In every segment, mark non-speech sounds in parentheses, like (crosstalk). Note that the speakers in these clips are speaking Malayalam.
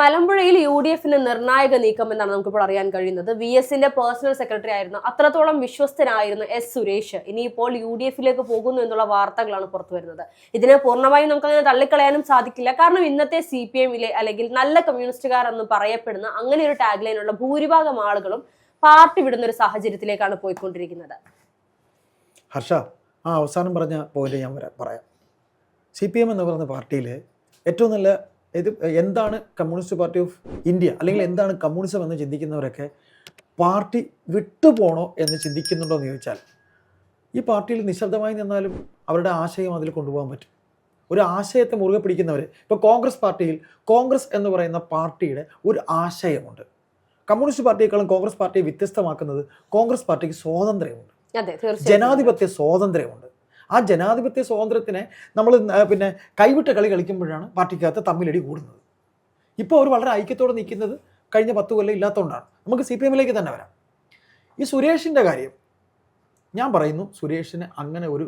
മലമ്പുഴയിൽ യു ഡി എഫിന് നിർണായക നീക്കം എന്നാണ് നമുക്കിപ്പോൾ അറിയാൻ കഴിയുന്നത്. വി എസിന്റെ പേഴ്സണൽ സെക്രട്ടറി ആയിരുന്നു. അത്രത്തോളം വിശ്വസ്തനായിരുന്നു എസ് സുരേഷ്. ഇനിയിപ്പോൾ യു ഡി എഫിലേക്ക് പോകുന്നു എന്നുള്ള വാർത്തകളാണ് പുറത്തു വരുന്നത്. ഇതിനെ പൂർണമായും നമുക്ക് അങ്ങനെ തള്ളിക്കളയാനും സാധിക്കില്ല. കാരണം ഇന്നത്തെ സി പി എമ്മിലെ അല്ലെങ്കിൽ നല്ല കമ്മ്യൂണിസ്റ്റുകാർ എന്ന് പറയപ്പെടുന്ന അങ്ങനെ ഒരു ടാഗ് ലൈനുള്ള ഭൂരിഭാഗം ആളുകളും പാർട്ടി വിടുന്ന ഒരു സാഹചര്യത്തിലേക്കാണ് പോയിക്കൊണ്ടിരിക്കുന്നത്. ഹർഷ ആ അവസാനം പറഞ്ഞ പോയിന്റ് ഞാൻ പറയാം. സി പി എം എന്ന് പറയുന്ന പാർട്ടിയിൽ ഏറ്റവും നല്ല ഇത് എന്താണ് കമ്മ്യൂണിസ്റ്റ് പാർട്ടി ഓഫ് ഇന്ത്യ? അല്ലെങ്കിൽ എന്താണ് കമ്മ്യൂണിസം എന്ന് ചിന്തിക്കുന്നവരൊക്കെ പാർട്ടി വിട്ടുപോണോ എന്ന് ചിന്തിക്കുന്നുണ്ടോ എന്ന് ചോദിച്ചാൽ ഈ പാർട്ടിയിൽ നിശബ്ദമായി നിന്നാലും അവരുടെ ആശയം അതിൽ കൊണ്ടുപോകാൻ പറ്റും. ഒരു ആശയത്തെ മുറുകെ പിടിക്കുന്നവർ ഇപ്പോൾ കോൺഗ്രസ് പാർട്ടിയിൽ കോൺഗ്രസ് എന്ന് പറയുന്ന പാർട്ടിയുടെ ഒരു ആശയമുണ്ട്. കമ്മ്യൂണിസ്റ്റ് പാർട്ടിയേക്കാളും കോൺഗ്രസ് പാർട്ടിയെ വ്യത്യസ്തമാക്കുന്നത് കോൺഗ്രസ് പാർട്ടിക്ക് സ്വാതന്ത്ര്യമുണ്ട്. ജനാധിപത്യ സ്വാതന്ത്ര്യമുണ്ട്. ആ ജനാധിപത്യ സ്വാതന്ത്ര്യത്തിനെ നമ്മൾ പിന്നെ കൈവിട്ട കളി കളിക്കുമ്പോഴാണ് പാർട്ടിക്കകത്ത് തമ്മിലടി കൂടുന്നത്. ഇപ്പോൾ അവർ വളരെ ഐക്യത്തോടെ നിൽക്കുന്നത് കഴിഞ്ഞ പത്ത് കൊല്ലം ഇല്ലാത്തതുകൊണ്ടാണ് നമുക്ക് സി പി എമ്മിലേക്ക് തന്നെ വരാം. ഈ സുരേഷിന്റെ കാര്യം ഞാൻ പറയുന്നു സുരേഷിന് അങ്ങനെ ഒരു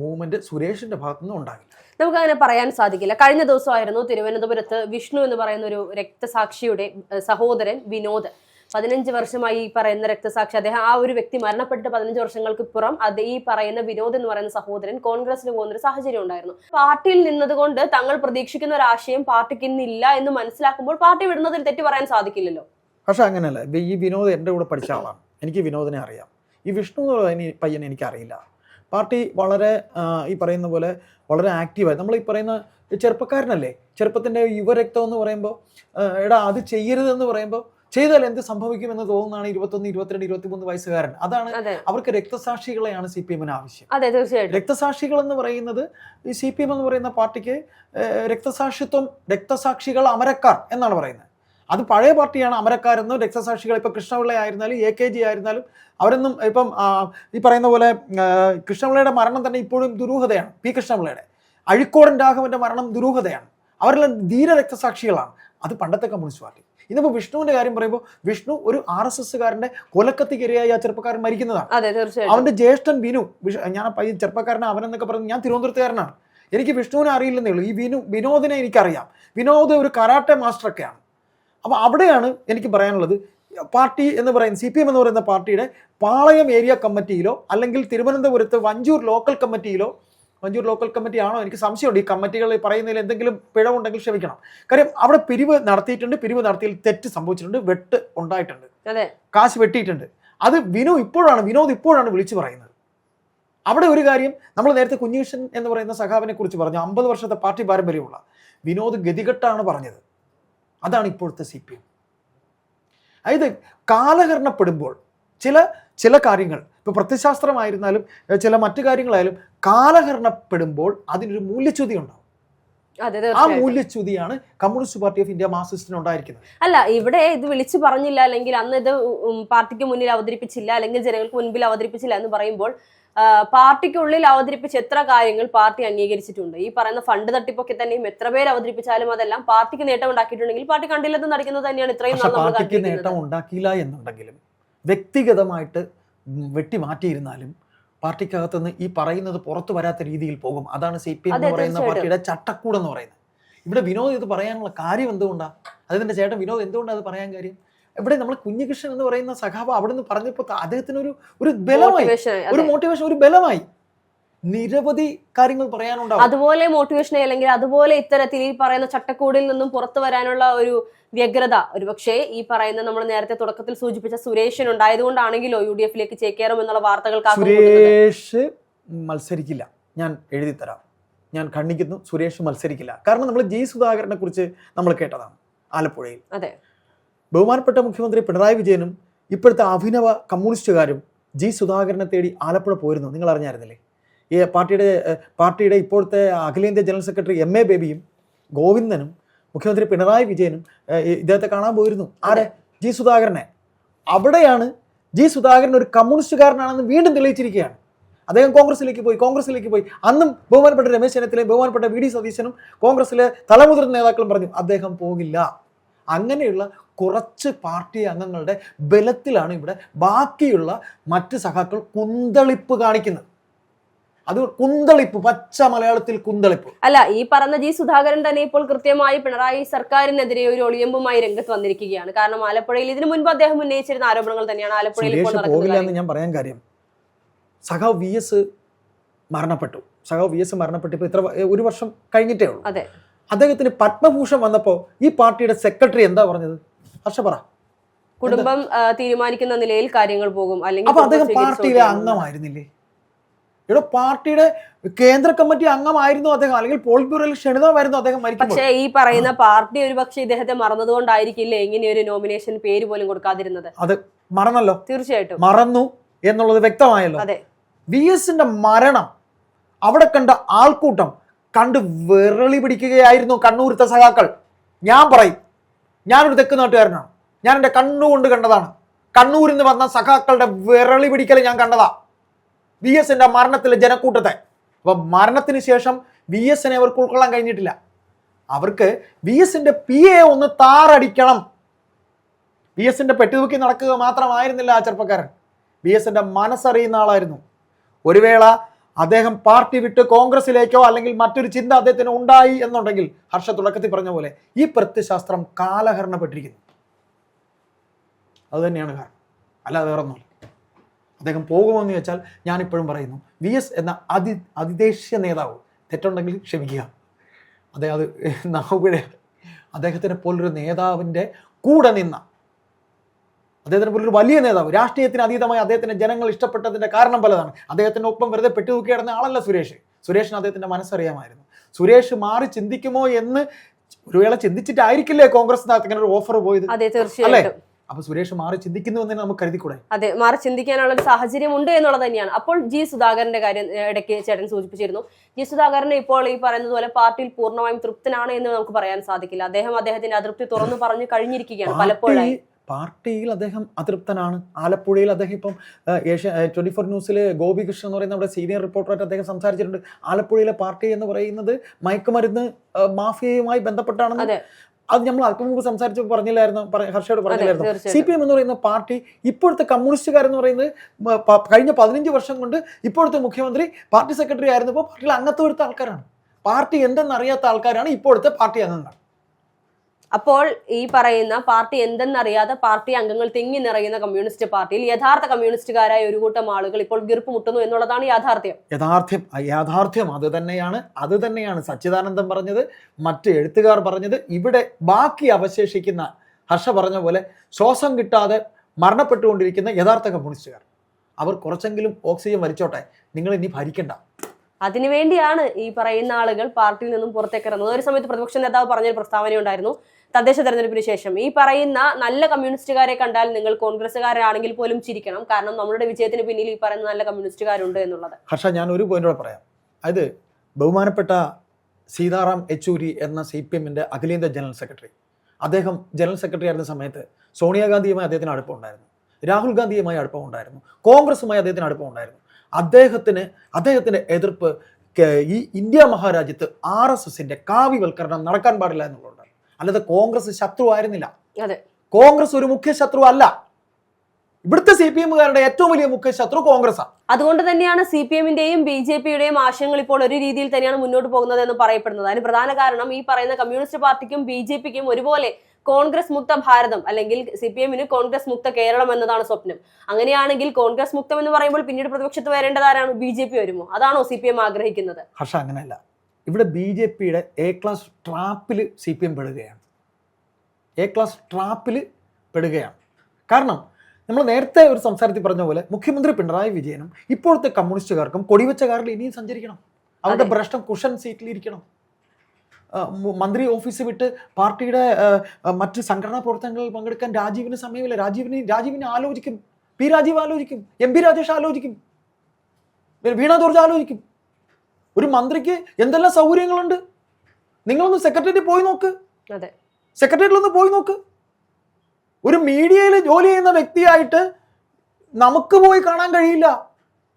മൂവ്മെന്റ് സുരേഷിന്റെ ഭാഗത്തുനിന്ന് ഉണ്ടാകില്ല നമുക്ക് അങ്ങനെ പറയാൻ സാധിക്കില്ല. കഴിഞ്ഞ ദിവസമായിരുന്നു തിരുവനന്തപുരത്ത് വിഷ്ണു എന്ന് പറയുന്ന ഒരു രക്തസാക്ഷിയുടെ സഹോദരൻ വിനോദ്. പതിനഞ്ച് വർഷമായി ഈ പറയുന്ന രക്തസാക്ഷി. അദ്ദേഹം ആ ഒരു വ്യക്തി മരണപ്പെട്ട് പതിനഞ്ച് വർഷങ്ങൾക്ക് പുറം അത് ഈ പറയുന്ന വിനോദ് എന്ന് പറയുന്ന സഹോദരൻ കോൺഗ്രസിന് പോകുന്ന ഒരു സാഹചര്യം ഉണ്ടായിരുന്നു. പാർട്ടിയിൽ നിന്നതുകൊണ്ട് തങ്ങൾ പ്രതീക്ഷിക്കുന്ന ഒരു ആശയം പാർട്ടിക്ക് ഇന്നില്ല എന്ന് മനസ്സിലാക്കുമ്പോൾ പാർട്ടി വിടുന്നതിൽ തെറ്റ് പറയാൻ സാധിക്കില്ലല്ലോ. പക്ഷെ അങ്ങനെയല്ല. ഈ വിനോദ് എന്റെ കൂടെ പഠിച്ച ആളാണ്. എനിക്ക് വിനോദിനെ അറിയാം. ഈ വിഷ്ണു എന്ന് പറയുന്ന എനിക്ക് പയ്യനെ എനിക്കറിയില്ല. പാർട്ടി വളരെ ഈ പറയുന്ന പോലെ വളരെ ആക്റ്റീവായി നമ്മൾ ഈ പറയുന്ന ചെറുപ്പക്കാരനല്ലേ? ചെറുപ്പത്തിന്റെ യുവരക്തം എന്ന് പറയുമ്പോൾ എടാ അത് ചെയ്യരുതെന്ന് പറയുമ്പോൾ ചെയ്താൽ എന്ത് സംഭവിക്കുമെന്ന് തോന്നുന്നതാണ് ഇരുപത്തൊന്ന് ഇരുപത്തിരണ്ട് ഇരുപത്തിമൂന്ന് വയസ്സുകാരൻ. അതാണ് അവർക്ക് രക്തസാക്ഷികളെയാണ് സി പി എമ്മിന് ആവശ്യം. അതെ തീർച്ചയായിട്ടും. രക്തസാക്ഷികൾ എന്ന് പറയുന്നത് ഈ സി പി എം എന്ന് പറയുന്ന പാർട്ടിക്ക് രക്തസാക്ഷിത്വം രക്തസാക്ഷികൾ അമരക്കാർ എന്നാണ് പറയുന്നത്. അത് പഴയ പാർട്ടിയാണ് അമരക്കാരെന്നും രക്തസാക്ഷികൾ ഇപ്പം കൃഷ്ണപിള്ള ആയിരുന്നാലും എ കെ ജി ആയിരുന്നാലും അവരൊന്നും ഇപ്പം ഈ പറയുന്ന പോലെ കൃഷ്ണപിള്ളയുടെ മരണം തന്നെ ഇപ്പോഴും ദുരൂഹതയാണ് പി കൃഷ്ണപിള്ളയുടെ. അഴിക്കോടൻ രാഘവന്റെ മരണം ദുരൂഹതയാണ്. അവരെല്ലാം ധീര രക്തസാക്ഷികളാണ്. അത് പണ്ടത്തെ കമ്മ്യൂണിസ്റ്റ് പാർട്ടി ഇന്നിപ്പോൾ വിഷ്ണുവിന്റെ കാര്യം പറയുമ്പോൾ വിഷ്ണു ഒരു ആർ എസ് എസ്സുകാരന്റെ കൊലക്കത്തിക്കിരയായി ആ ചെറുപ്പക്കാരൻ മരിക്കുന്നതാണ്. അവന്റെ ജ്യേഷ്ഠൻ വിനു ഞാൻ ചെറുപ്പക്കാരനെ അവനെന്നൊക്കെ പറഞ്ഞു ഞാൻ തിരുവനന്തപുരത്തുകാരനാണ്. എനിക്ക് വിഷ്ണുവിനെ അറിയില്ലെന്നേ ഉള്ളൂ. ഈ വിനു വിനോദിനെ എനിക്കറിയാം. വിനോദ് ഒരു കരാട്ടെ മാസ്റ്ററൊക്കെയാണ്. അപ്പോൾ അവിടെയാണ് എനിക്ക് പറയാനുള്ളത് പാർട്ടി എന്ന് പറയുന്ന സി പി എം എന്ന് പറയുന്ന പാർട്ടിയുടെ പാളയം ഏരിയ കമ്മിറ്റിയിലോ അല്ലെങ്കിൽ തിരുവനന്തപുരത്ത് വഞ്ചൂർ ലോക്കൽ കമ്മിറ്റിയിലോ വഞ്ചൂർ ലോക്കൽ കമ്മിറ്റി ആണോ? എനിക്ക് സംശയമുണ്ട്. ഈ കമ്മിറ്റികൾ പറയുന്നതിൽ എന്തെങ്കിലും പിഴവുണ്ടെങ്കിൽ ക്ഷമിക്കണം. കാര്യം അവിടെ പിരിവ് നടത്തിയിട്ടുണ്ട്. പിരിവ് നടത്തിയതിൽ തെറ്റ് സംഭവിച്ചിട്ടുണ്ട്. വെട്ട് ഉണ്ടായിട്ടുണ്ട്. കാശ് വെട്ടിയിട്ടുണ്ട്. അത് വിനു ഇപ്പോഴാണ് വിനോദ് ഇപ്പോഴാണ് വിളിച്ചു പറയുന്നത്. അവിടെ ഒരു കാര്യം നമ്മൾ നേരത്തെ കുഞ്ഞീഷൻ എന്ന് പറയുന്ന സഖാവിനെ കുറിച്ച് പറഞ്ഞു. അമ്പത് വർഷത്തെ പാർട്ടി പാരമ്പര്യമുള്ള. വിനോദ് ഗതികെട്ടാണ് പറഞ്ഞത്. അതാണ് ഇപ്പോഴത്തെ സി പി എം. അതായത് കാലഹരണപ്പെടുമ്പോൾ ചില ചില കാര്യങ്ങൾ. ഇപ്പോൾ പ്രത്യശാസ്ത്രമായിരുന്നാലും ചില മറ്റു കാര്യങ്ങളായാലും കാലഹരണപ്പെടുമ്പോൾ അതിനൊരു മൂല്യച്യുതി ഉണ്ടാവും. ആ മൂല്യച്യുതിയാണ് കമ്മ്യൂണിസ്റ്റ് പാർട്ടി ഓഫ് ഇന്ത്യ മാർസിസ്റ്റിന് ഉണ്ടായിരിക്കുന്നത്. അല്ല ഇവിടെ ഇത് വിളിച്ചു പറഞ്ഞില്ല അല്ലെങ്കിൽ അന്ന് ഇത് പാർട്ടിക്ക് മുന്നിൽ അവതരിപ്പിച്ചില്ല അല്ലെങ്കിൽ ജനങ്ങൾക്ക് മുൻപിൽ അവതരിപ്പിച്ചില്ല എന്ന് പറയുമ്പോൾ പാർട്ടിക്കുള്ളിൽ അവതരിപ്പിച്ച എത്ര കാര്യങ്ങൾ പാർട്ടി അംഗീകരിച്ചിട്ടുണ്ട്. ഈ പറയുന്ന ഫണ്ട് തട്ടിപ്പൊക്കെ തന്നെയും എത്ര പേര് അവതരിപ്പിച്ചാലും അതെല്ലാം പാർട്ടിക്ക് നേട്ടം ഉണ്ടാക്കിയിട്ടുണ്ടെങ്കിൽ പാർട്ടി കണ്ടില്ലെന്ന് നടിക്കുന്നത് തന്നെയാണ് ഇത്രയും പാർട്ടിക്ക് നേട്ടം ഉണ്ടാക്കിയില്ല എന്നുണ്ടെങ്കിലും വ്യക്തിഗതമായിട്ട് വെട്ടി മാറ്റിയിരുന്നാലും പാർട്ടിക്കകത്തുനിന്ന് ഈ പറയുന്നത് പുറത്തു വരാത്ത രീതിയിൽ പോകും. അതാണ് സി പി എം എന്ന് പറയുന്ന പാർട്ടിയുടെ ചട്ടക്കൂട് എന്ന് പറയുന്നത്. ഇവിടെ വിനോദ് ഇത് പറയാനുള്ള കാര്യം എന്തുകൊണ്ടാണ് അതിന്റെ ചേട്ടൻ വിനോദ് എന്തുകൊണ്ടാണ് അത് പറയാൻ കാര്യം? ഇവിടെ നമ്മൾ കുഞ്ഞികൃഷ്ണൻ എന്ന് പറയുന്ന സഖാവ് അവിടെ നിന്ന് പറഞ്ഞപ്പോൾ അദ്ദേഹത്തിന് ഒരു ഒരു ബലമായി. ഒരു മോട്ടിവേഷൻ ഒരു ബലമായി. നിരവധി കാര്യങ്ങൾ പറയാനുണ്ടാവും. അതുപോലെ മോട്ടിവേഷൻ അല്ലെങ്കിൽ അതുപോലെ ഇത്തരത്തിൽ ഈ പറയുന്ന ചട്ടക്കൂടിൽ നിന്നും പുറത്തു വരാനുള്ള ഒരു വ്യഗ്രത. ഒരുപക്ഷെ ഈ പറയുന്ന നമ്മൾ നേരത്തെ തുടക്കത്തിൽ സൂചിപ്പിച്ച സുരേഷൻ ഉണ്ടായതുകൊണ്ടാണെങ്കിലോ യു ഡി എഫിലേക്ക് ചേക്കേറും എന്നുള്ള വാർത്തകൾ സുരേഷ് മത്സരിക്കില്ല. ഞാൻ എഴുതി തരാം. ഞാൻ ഖണ്ഡിക്കുന്നു സുരേഷ് മത്സരിക്കില്ല. കാരണം നമ്മൾ ജി സുധാകരനെ കുറിച്ച് നമ്മൾ കേട്ടതാണ് ആലപ്പുഴയിൽ. അതെ. ബഹുമാനപ്പെട്ട മുഖ്യമന്ത്രി പിണറായി വിജയനും ഇപ്പോഴത്തെ അഭിനവ കമ്മ്യൂണിസ്റ്റുകാരും ജി സുധാകരനെ തേടി ആലപ്പുഴ പോയിരുന്നു. നിങ്ങൾ അറിഞ്ഞായിരുന്നില്ലേ? ഈ പാർട്ടിയുടെ പാർട്ടിയുടെ ഇപ്പോഴത്തെ അഖിലേന്ത്യാ ജനറൽ സെക്രട്ടറി എം എ ബേബിയും ഗോവിന്ദനും മുഖ്യമന്ത്രി പിണറായി വിജയനും ഇദ്ദേഹത്തെ കാണാൻ പോയിരുന്നു. ആരെ? ജി സുധാകരനെ. അവിടെയാണ് ജി സുധാകരൻ ഒരു കമ്മ്യൂണിസ്റ്റുകാരനാണെന്ന് വീണ്ടും തെളിയിച്ചിരിക്കുകയാണ്. അദ്ദേഹം കോൺഗ്രസിലേക്ക് പോയി കോൺഗ്രസിലേക്ക് പോയി. അന്നും ബഹുമാനപ്പെട്ട രമേശ് ചെന്നിത്തലയും ബഹുമാനപ്പെട്ട വി ഡി സതീശനും കോൺഗ്രസിലെ തലമുതിർന്ന നേതാക്കളും പറഞ്ഞു അദ്ദേഹം പോകില്ല. അങ്ങനെയുള്ള കുറച്ച് പാർട്ടി അംഗങ്ങളുടെ ബലത്തിലാണ് ഇവിടെ ബാക്കിയുള്ള മറ്റ് സഖാക്കൾ കുന്തളിപ്പ് കാണിക്കുന്നത്. അത് കുന്തളിപ്പ് പച്ച മലയാളത്തിൽ കുന്തളിപ്പ്. അല്ല ഈ പറഞ്ഞ ജി സുധാകരൻ തന്നെ ഇപ്പോൾ കൃത്യമായി പിണറായി സർക്കാരിനെതിരെ ഒരു ഒളിയമ്പുമായി രംഗത്ത് വന്നിരിക്കുകയാണ്. കാരണം ആലപ്പുഴയിൽ ഇതിനു മുൻപ് അദ്ദേഹം ഉന്നയിച്ചിരുന്ന ആരോപണങ്ങൾ തന്നെയാണ് ആലപ്പുഴയിൽ പോകില്ല എന്ന് ഞാൻ പറയാൻ കാര്യം സഖാവ് വി എസ് മരണപ്പെട്ടു. സഖാവ് വി എസ് മരണപ്പെട്ടു ഇപ്പൊ ഇത്ര ഒരു വർഷം കഴിഞ്ഞിട്ടേ ഉള്ളൂ. അതെ. അദ്ദേഹത്തിന് പത്മഭൂഷൺ വന്നപ്പോൾ ഈ പാർട്ടിയുടെ സെക്രട്ടറി എന്താ പറഞ്ഞത്? ഹർഷ പറ. കുടുംബം തീരുമാനിക്കുന്ന നിലയിൽ കാര്യങ്ങൾ പോകും. അല്ലെങ്കിൽ അദ്ദേഹം പാർട്ടിയിലെ അംഗമായിരുന്നില്ലേ? ഇവിടെ പാർട്ടിയുടെ കേന്ദ്ര കമ്മിറ്റി അംഗമായിരുന്നു അദ്ദേഹം. അല്ലെങ്കിൽ പോളിറ്റ് ബ്യൂറോയിൽ ക്ഷണിതമായിരുന്നു അദ്ദേഹം പക്ഷേ ഈ പറയുന്ന പാർട്ടി ഒരു പക്ഷേ ഇദ്ദേഹത്തെ മറന്നതുകൊണ്ടായിരിക്കില്ലേ ഇങ്ങനെ ഒരു നോമിനേഷൻ പേര് പോലും കൊടുക്കാതിരുന്നത്? അത് മറന്നല്ലോ. തീർച്ചയായിട്ടും. മറന്നു എന്നുള്ളത് വ്യക്തമായല്ലോ. അതെ. വി എസിന്റെ മരണം അവിടെ കണ്ട ആൾക്കൂട്ടം കണ്ട് വിരളി പിടിക്കുകയായിരുന്നു കണ്ണൂരത്തെ സഖാക്കൾ. ഞാൻ പറയും ഞാനൊരു തെക്ക് നാട്ടുകാരനാണ്. ഞാൻ എന്റെ കണ്ണുകൊണ്ട് കണ്ടതാണ്. കണ്ണൂരിൽ നിന്ന് വന്ന സഖാക്കളുടെ വിരളി പിടിക്കൽ ഞാൻ കണ്ടതാ. വി എസിന്റെ മരണത്തിലെ ജനക്കൂട്ടത്തെ. അപ്പൊ മരണത്തിന് ശേഷം വി എസിനെ അവർക്ക് ഉൾക്കൊള്ളാൻ കഴിഞ്ഞിട്ടില്ല. അവർക്ക് വി എസിന്റെ പി എ ഒന്ന് താറടിക്കണം. വി എസിന്റെ പെട്ടിതൂക്കി നടക്കുക മാത്രമായിരുന്നില്ല ആ ചെറുപ്പക്കാരൻ. വി എസിന്റെ മനസ്സറിയുന്ന ആളായിരുന്നു. ഒരു വേള അദ്ദേഹം പാർട്ടി വിട്ട് കോൺഗ്രസിലേക്കോ അല്ലെങ്കിൽ മറ്റൊരു ചിന്ത അദ്ദേഹത്തിന് ഉണ്ടായി എന്നുണ്ടെങ്കിൽ ഹർഷ തുടക്കത്തിൽ പറഞ്ഞ പോലെ ഈ പ്രത്യശാസ്ത്രം കാലഹരണപ്പെട്ടിരിക്കുന്നു. അതുതന്നെയാണ് കാരണം. അല്ലാതെ വേറെ ഒന്നുമില്ല അദ്ദേഹം പോകുമെന്ന് വെച്ചാൽ ഞാനിപ്പോഴും പറയുന്നു വി എസ് എന്ന അതി അതിദേശീയ നേതാവ് തെറ്റുണ്ടെങ്കിൽ ക്ഷമിക്കുക. അദ്ദേഹം അത് (laughs) നാവുപിഴ അദ്ദേഹത്തിനെ പോലൊരു നേതാവിന്റെ കൂടെ നിന്ന അദ്ദേഹത്തിനെ പോലൊരു വലിയ നേതാവ് രാഷ്ട്രീയത്തിന് അതീതമായി അദ്ദേഹത്തിന് ജനങ്ങൾ ഇഷ്ടപ്പെട്ടതിന്റെ കാരണം പലതാണ്. അദ്ദേഹത്തിന്റെ ഒപ്പം വെറുതെ പെട്ടുതൂക്കി കിടന്ന ആളല്ല സുരേഷ്. സുരേഷിന് അദ്ദേഹത്തിന്റെ മനസ്സറിയാമായിരുന്നു. സുരേഷ് മാറി ചിന്തിക്കുമോ എന്ന് ഒരു വേള ചിന്തിച്ചിട്ടായിരിക്കില്ലേ കോൺഗ്രസ് ഇങ്ങനെ ഒരു ഓഫർ പോയത്? അല്ലേ? അപ്പൊ സുരേഷ് മാറി ചിന്തിക്കുന്നു എന്ന് നമുക്ക് കരുതിക്കൂടെ? അതെ മാറി ചിന്തിക്കാനുള്ള ഒരു സാഹചര്യം ഉണ്ട് എന്നുള്ളത് തന്നെയാണ്. അപ്പോൾ ജി സുധാകരന്റെ കാര്യം ഇടയ്ക്ക് ചേട്ടൻ സൂചിപ്പിച്ചിരുന്നു. ജി സുധാകരനെ ഇപ്പോൾ ഈ പറയുന്നത് പോലെ പാർട്ടിയിൽ പൂർണമായും തൃപ്തനാണ് എന്ന് നമുക്ക് പറയാൻ സാധിക്കില്ല. അദ്ദേഹം അദ്ദേഹത്തിന്റെ അതൃപ്തി തുറന്നു പറഞ്ഞു കഴിഞ്ഞിരിക്കുകയാണ് പലപ്പോഴും പാർട്ടി- പാർട്ടിയിൽ അദ്ദേഹം അതൃപ്തനാണ്. ആലപ്പുഴയിൽ അദ്ദേഹം ഇപ്പം ഏഷ്യ ട്വന്റി ഫോർ ന്യൂസിൽ ഗോപികൃഷ്ണൻ എന്ന് പറയുന്ന നമ്മുടെ സീനിയർ റിപ്പോർട്ടറായിട്ട് അദ്ദേഹം സംസാരിച്ചിട്ടുണ്ട്. ആലപ്പുഴയിലെ പാർട്ടി എന്ന് പറയുന്നത് മയക്കുമരുന്ന് മാഫിയയുമായി ബന്ധപ്പെട്ടാണെന്ന് അതെ. നമ്മൾ അല്പം മുമ്പ് സംസാരിച്ച് പറഞ്ഞില്ലായിരുന്നു. പറ- ഹർഷയോട് പറഞ്ഞില്ലായിരുന്നു. സി പി എം എന്ന് പറയുന്ന പാർട്ടി ഇപ്പോഴത്തെ കമ്മ്യൂണിസ്റ്റുകാരെന്ന് പറയുന്നത് കഴിഞ്ഞ പതിനഞ്ച് വർഷം കൊണ്ട് ഇപ്പോഴത്തെ മുഖ്യമന്ത്രി പാർട്ടി സെക്രട്ടറി ആയിരുന്നപ്പോൾ പാർട്ടിയിൽ അംഗത്വം എടുത്ത ആൾക്കാരാണ്. പാർട്ടി എന്തെന്നറിയാത്ത ആൾക്കാരാണ് ഇപ്പോഴത്തെ പാർട്ടി അംഗങ്ങൾ. അപ്പോൾ ഈ പറയുന്ന പാർട്ടി എന്തെന്നറിയാതെ പാർട്ടി അംഗങ്ങൾ തിങ്ങി നിറയുന്ന കമ്മ്യൂണിസ്റ്റ് പാർട്ടിയിൽ യഥാർത്ഥ കമ്മ്യൂണിസ്റ്റുകാരായ ഒരു കൂട്ടം ആളുകൾ ഇപ്പോൾ ഗിർപ്പ് മുട്ടുന്നു എന്നുള്ളതാണ് യാഥാർത്ഥ്യം. യഥാർത്ഥ്യം യാഥാർത്ഥ്യം അത് തന്നെയാണ് അത് തന്നെയാണ് സച്ചിദാനന്ദൻ പറഞ്ഞത് മറ്റ് എഴുത്തുകാർ പറഞ്ഞത്. ഇവിടെ ബാക്കി അവശേഷിക്കുന്ന ഹർഷ പറഞ്ഞ പോലെ ശ്വാസം കിട്ടാതെ മരണപ്പെട്ടുകൊണ്ടിരിക്കുന്ന യഥാർത്ഥ കമ്മ്യൂണിസ്റ്റുകാർ. അവർ കുറച്ചെങ്കിലും ഓക്സിജൻ വലിച്ചോട്ടെ നിങ്ങൾ ഇനി ഭരിക്കണ്ട. അതിനുവേണ്ടിയാണ് ഈ പറയുന്ന ആളുകൾ പാർട്ടിയിൽ നിന്നും പുറത്തേക്ക് ഇറങ്ങുന്നത്. ഒരു സമയത്ത് പ്രതിപക്ഷ നേതാവ് പറഞ്ഞൊരു പ്രസ്താവന ഉണ്ടായിരുന്നു തദ്ദേശ തെരഞ്ഞെടുപ്പിന് ശേഷം. ഈ പറയുന്ന നല്ല കമ്മ്യൂണിസ്റ്റുകാരെ കണ്ടാൽ നിങ്ങൾ കോൺഗ്രസ്സുകാരാണെങ്കിൽ പോലും ചിരിക്കണം. കാരണം നമ്മുടെ വിജയത്തിന് പിന്നിൽ ഈ പറയുന്ന നല്ല കമ്മ്യൂണിസ്റ്റുകാരുണ്ട് എന്നുള്ളത്. ഹർഷ ഞാൻ ഒരു പോയിന്റോടെ പറയാം. അതായത് ബഹുമാനപ്പെട്ട സീതാറാം യെച്ചൂരി എന്ന സി പി എമ്മിന്റെ അഖിലേന്ത്യാ ജനറൽ സെക്രട്ടറി. അദ്ദേഹം ജനറൽ സെക്രട്ടറി ആയിരുന്ന സമയത്ത് സോണിയാഗാന്ധിയുമായി അദ്ദേഹത്തിന് അടുപ്പമുണ്ടായിരുന്നു രാഹുൽ ഗാന്ധിയുമായി അടുപ്പമുണ്ടായിരുന്നു കോൺഗ്രസുമായി അദ്ദേഹത്തിന് അടുപ്പമുണ്ടായിരുന്നു അദ്ദേഹത്തിന് അദ്ദേഹത്തിന്റെ എതിർപ്പ് ഈ ഇന്ത്യ മഹാരാജ്യത്ത് ആർ എസ് എസിന്റെ കാവ്യവൽക്കരണം നടക്കാൻ പാടില്ല എന്നുള്ളതാണ്. അല്ലാതെ കോൺഗ്രസ് ശത്രു ആയിരുന്നില്ല. കോൺഗ്രസ് ഒരു മുഖ്യ ശത്രു അല്ല ഇവിടുത്തെ സി പി എമ്മുകാരുടെ ഏറ്റവും വലിയ മുഖ്യ ശത്രു കോൺഗ്രസ്. ആണ് അതുകൊണ്ട് തന്നെയാണ് സി പി എമ്മിന്റെയും ബി ജെ പിയുടെയും ആശയങ്ങൾ ഇപ്പോൾ ഒരു രീതിയിൽ തന്നെയാണ് മുന്നോട്ട് പോകുന്നത് എന്ന് പറയപ്പെടുന്നത്. അതിന് പ്രധാന കാരണം ഈ പറയുന്ന കമ്മ്യൂണിസ്റ്റ് പാർട്ടിക്കും ബി ജെ പിക്കും ഒരുപോലെ കോൺഗ്രസ് മുക്ത ഭാരതം അല്ലെങ്കിൽ സി പി എമ്മിന് കോൺഗ്രസ് മുക്ത കേരളം എന്നതാണ് സ്വപ്നം. അങ്ങനെയാണെങ്കിൽ കോൺഗ്രസ് മുക്തം എന്ന് പറയുമ്പോൾ പിന്നീട് പ്രതിപക്ഷത്ത് വരേണ്ടതാരാണ് ബി ജെ പി വരുമോ? അതാണോ സി പി എം ആഗ്രഹിക്കുന്നത്? ഹർഷ അങ്ങനെയല്ല. ഇവിടെ ബി ജെ പിയുടെ എ ക്ലാസ് ട്രാപ്പിൽ സി പി എം പെടുകയാണ്. എ ക്ലാസ് ട്രാപ്പിൽ പെടുകയാണ്. കാരണം നമ്മൾ നേരത്തെ ഒരു സംസാരത്തിൽ പറഞ്ഞ പോലെ മുഖ്യമന്ത്രി പിണറായി വിജയനും ഇപ്പോഴത്തെ കമ്മ്യൂണിസ്റ്റുകാർക്കും കൊടിവെച്ച കാറിൽ ഇനിയും സഞ്ചരിക്കണം. അവരുടെ. ഭ്രഷ്ടം കുഷൻ സീറ്റിലിരിക്കണം. മന്ത്രി ഓഫീസ് വിട്ട് പാർട്ടിയുടെ മറ്റ് സംഘടനാ പ്രവർത്തനങ്ങളിൽ പങ്കെടുക്കാൻ രാജീവിന് സമയമില്ല. രാജീവിന് രാജീവിനെ ആലോചിക്കും. പി രാജീവ് ആലോചിക്കും. എം പി രാജേഷ് ആലോചിക്കും. വീണ ജോർജ് ആലോചിക്കും. ഒരു മന്ത്രിക്ക് എന്തെല്ലാം സൗകര്യങ്ങളുണ്ട്? നിങ്ങളൊന്ന് സെക്രട്ടേറിയറ്റ് പോയി നോക്ക്. സെക്രട്ടേറിയറ്റിൽ ഒന്ന് പോയി നോക്ക്. ഒരു മീഡിയയിൽ ജോലി ചെയ്യുന്ന വ്യക്തിയായിട്ട് നമുക്ക് പോയി കാണാൻ കഴിയില്ല.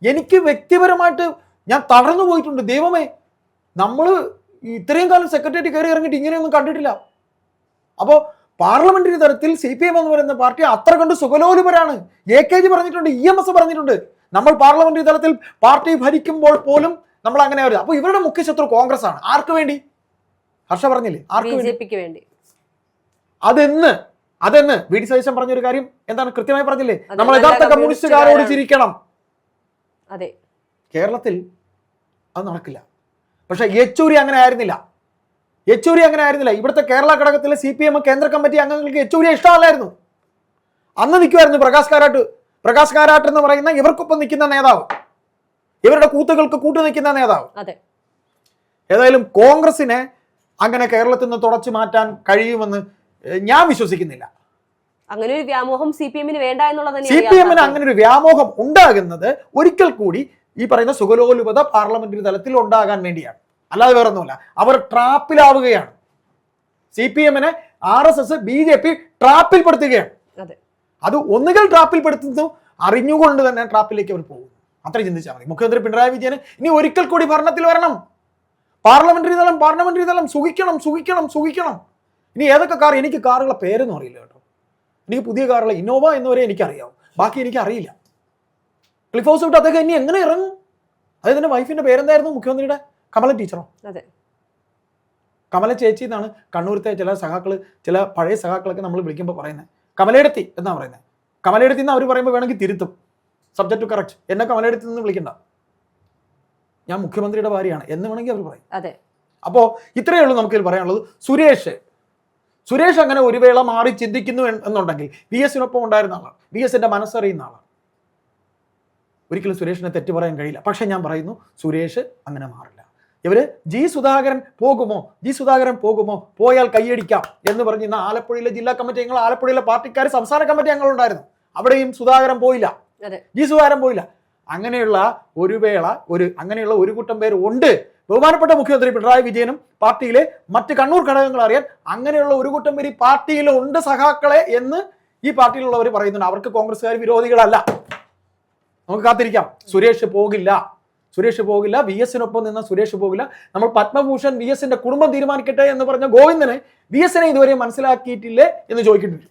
എനിക്ക് വ്യക്തിപരമായിട്ട് ഞാൻ തളർന്നു പോയിട്ടുണ്ട്. ദൈവമേ നമ്മൾ ഇത്രയും കാലം സെക്രട്ടേറിയറ്റ് കയറി ഇറങ്ങിയിട്ട് ഇങ്ങനെയൊന്നും കണ്ടിട്ടില്ല. അപ്പോൾ പാർലമെന്ററി തലത്തിൽ സി പി എം എന്ന് പറയുന്ന പാർട്ടി അത്ര കണ്ട് സുഖലോലുപരാണ്. എ കെ ജി പറഞ്ഞിട്ടുണ്ട് ഇ എം എസ് പറഞ്ഞിട്ടുണ്ട്. നമ്മൾ പാർലമെന്ററി തലത്തിൽ പാർട്ടി ഭരിക്കുമ്പോൾ പോലും നമ്മൾ അങ്ങനെ വരുന്നത് അപ്പൊ ഇവരുടെ മുഖ്യ ശത്രു കോൺഗ്രസ് ആണ് ആർക്ക് വേണ്ടി? ഹർഷ പറഞ്ഞില്ലേ? ആർക്ക് വേണ്ടി? അതെന്ന് അതെന്ന് വി ഡി സതീശൻ പറഞ്ഞൊരു കാര്യം എന്താണ് കൃത്യമായി പറഞ്ഞില്ലേ? നമ്മൾ യഥാർത്ഥ കമ്മ്യൂണിസ്റ്റുകാരോട് ചിരിക്കണം. അതെ. കേരളത്തിൽ അത് നടക്കില്ല. പക്ഷെ യെച്ചൂരി അങ്ങനെ ആയിരുന്നില്ല. യെച്ചൂരി അങ്ങനെ ആയിരുന്നില്ല. ഇവിടുത്തെ കേരള ഘടകത്തിലെ സി പി എം കേന്ദ്ര കമ്മിറ്റി അംഗങ്ങൾക്ക് യെച്ചൂരിയെ ഇഷ്ടമല്ലായിരുന്നു. അന്ന് നിൽക്കുമായിരുന്നു പ്രകാശ് കാരാട്ട്. പ്രകാശ് കാരാട്ട് എന്ന് പറയുന്ന ഇവർക്കൊപ്പം നിൽക്കുന്ന നേതാവ്. ഇവരുടെ കൂത്തുകൾക്ക് കൂട്ടു നിൽക്കുന്ന നേതാവ്. ഏതായാലും കോൺഗ്രസിനെ അങ്ങനെ കേരളത്തിൽ നിന്ന് തുടച്ചു മാറ്റാൻ കഴിയുമെന്ന് ഞാൻ വിശ്വസിക്കുന്നില്ല. അങ്ങനെ ഒരു വ്യാമോഹം സി പി എമ്മിന് വേണ്ട എന്നുള്ളത് സി പി എമ്മിന് അങ്ങനെ ഒരു വ്യാമോഹം ഉണ്ടാകുന്നത് ഒരിക്കൽ കൂടി ഈ പറയുന്ന സുഗലോലുപത പാർലമെന്ററി തലത്തിൽ ഉണ്ടാകാൻ വേണ്ടിയാണ്. അല്ലാതെ വേറെ ഒന്നുമില്ല അവർ ട്രാപ്പിലാവുകയാണ്. സി പി എമ്മിനെ R S S B J P ട്രാപ്പിൽപ്പെടുത്തുകയാണ്. അതെ. അത് ഒന്നുകിൽ ട്രാപ്പിൽപ്പെടുത്തുന്നു അറിഞ്ഞുകൊണ്ട് തന്നെ ട്രാപ്പിലേക്ക് അവർ പോകുന്നു. അത്ര ചിന്തിച്ചാൽ മതി. മുഖ്യമന്ത്രി പിണറായി വിജയന് ഇനി ഒരിക്കൽ കൂടി ഭരണത്തിൽ വരണം. പാർലമെന്ററി തലം പാർലമെന്ററി തലം സുഖിക്കണം സുഖിക്കണം സുഖിക്കണം. ഇനി ഏതൊക്കെ കാർ എനിക്ക് കാറുകളെ പേരൊന്നും അറിയില്ല കേട്ടോ. എനിക്ക് പുതിയ കാറുകളെ ഇന്നോവ എന്നുവരെ എനിക്കറിയാവും. ബാക്കി എനിക്ക് അറിയില്ല. ക്ലിഫ് ഹൗസ് വിട്ട് അദ്ദേഹം ഇനി എങ്ങനെ ഇറങ്ങും? അതായത് എന്റെ വൈഫിന്റെ പേരെന്തായിരുന്നു മുഖ്യമന്ത്രിയുടെ? കമല ടീച്ചറോ? അതെ. കമല ചേച്ചി എന്നാണ് കണ്ണൂരത്തെ ചില സഹാക്കൾ ചില പഴയ സഹാക്കളൊക്കെ നമ്മൾ വിളിക്കുമ്പോൾ പറയുന്നത് കമലയെടുത്തി എന്നാണ് പറയുന്നത് കമലയെടുത്തി എന്ന് അവർ പറയുമ്പോൾ വേണമെങ്കിൽ തിരുത്തും. സബ്ജക്ട് ടു കറക്റ്റ് എന്നെ കമലെടുത്ത് നിന്ന് വിളിക്കണ്ട. ഞാൻ മുഖ്യമന്ത്രിയുടെ ഭാര്യയാണ്. എന്ന് വേണമെങ്കിൽ അവർ പറയും. അതെ. അപ്പോൾ ഇത്രയേ ഉള്ളൂ നമുക്കിതിൽ പറയാനുള്ളത്. സുരേഷ്. സുരേഷ് അങ്ങനെ ഒരു വേള മാറി ചിന്തിക്കുന്നു എന്ന് എന്നുണ്ടെങ്കിൽ വി എസിനൊപ്പം ഉണ്ടായിരുന്ന ആളാണ്. വി എസിന്റെ മനസ്സറിയുന്ന ആളാണ്. ഒരിക്കലും സുരേഷിനെ തെറ്റ് പറയാൻ കഴിയില്ല. പക്ഷെ ഞാൻ പറയുന്നു സുരേഷ് അങ്ങനെ മാറില്ല. ഇവർ ജി സുധാകരൻ പോകുമോ? ജി സുധാകരൻ പോകുമോ? പോയാൽ കൈയടിക്കാം എന്ന് പറഞ്ഞ് ഇന്ന് ആലപ്പുഴയിലെ ജില്ലാ കമ്മിറ്റി അംഗങ്ങൾ ആലപ്പുഴയിലെ പാർട്ടിക്കാർ സംസ്ഥാന കമ്മിറ്റി അംഗങ്ങളുണ്ടായിരുന്നു. അവിടെയും സുധാകരൻ പോയില്ല. ആരം പോയില്ല. അങ്ങനെയുള്ള ഒരു വേള ഒരു അങ്ങനെയുള്ള ഒരു കൂട്ടം പേര് ഉണ്ട്. ബഹുമാനപ്പെട്ട മുഖ്യമന്ത്രി പിണറായി വിജയനും പാർട്ടിയിലെ മറ്റ് കണ്ണൂർ ഘടകങ്ങൾ അറിയാൻ അങ്ങനെയുള്ള ഒരു കൂട്ടം പേര് ഉണ്ട് സഖാക്കളെ എന്ന് ഈ പാർട്ടിയിലുള്ളവർ പറയുന്നുണ്ട്. അവർക്ക് കോൺഗ്രസ്സുകാർ വിരോധികളല്ല. നമുക്ക് കാത്തിരിക്കാം. സുരേഷ് പോകില്ല. സുരേഷ് പോകില്ല. വി എസിനൊപ്പം നിന്ന സുരേഷ് പോകില്ല. നമ്മൾ പത്മഭൂഷൺ വി എസിന്റെ കുടുംബം തീരുമാനിക്കട്ടെ എന്ന് പറഞ്ഞ ഗോവിന്ദനെ വി എസിനെ ഇതുവരെ മനസ്സിലാക്കിയിട്ടില്ലേ എന്ന് ചോദിക്കുന്നുണ്ട്.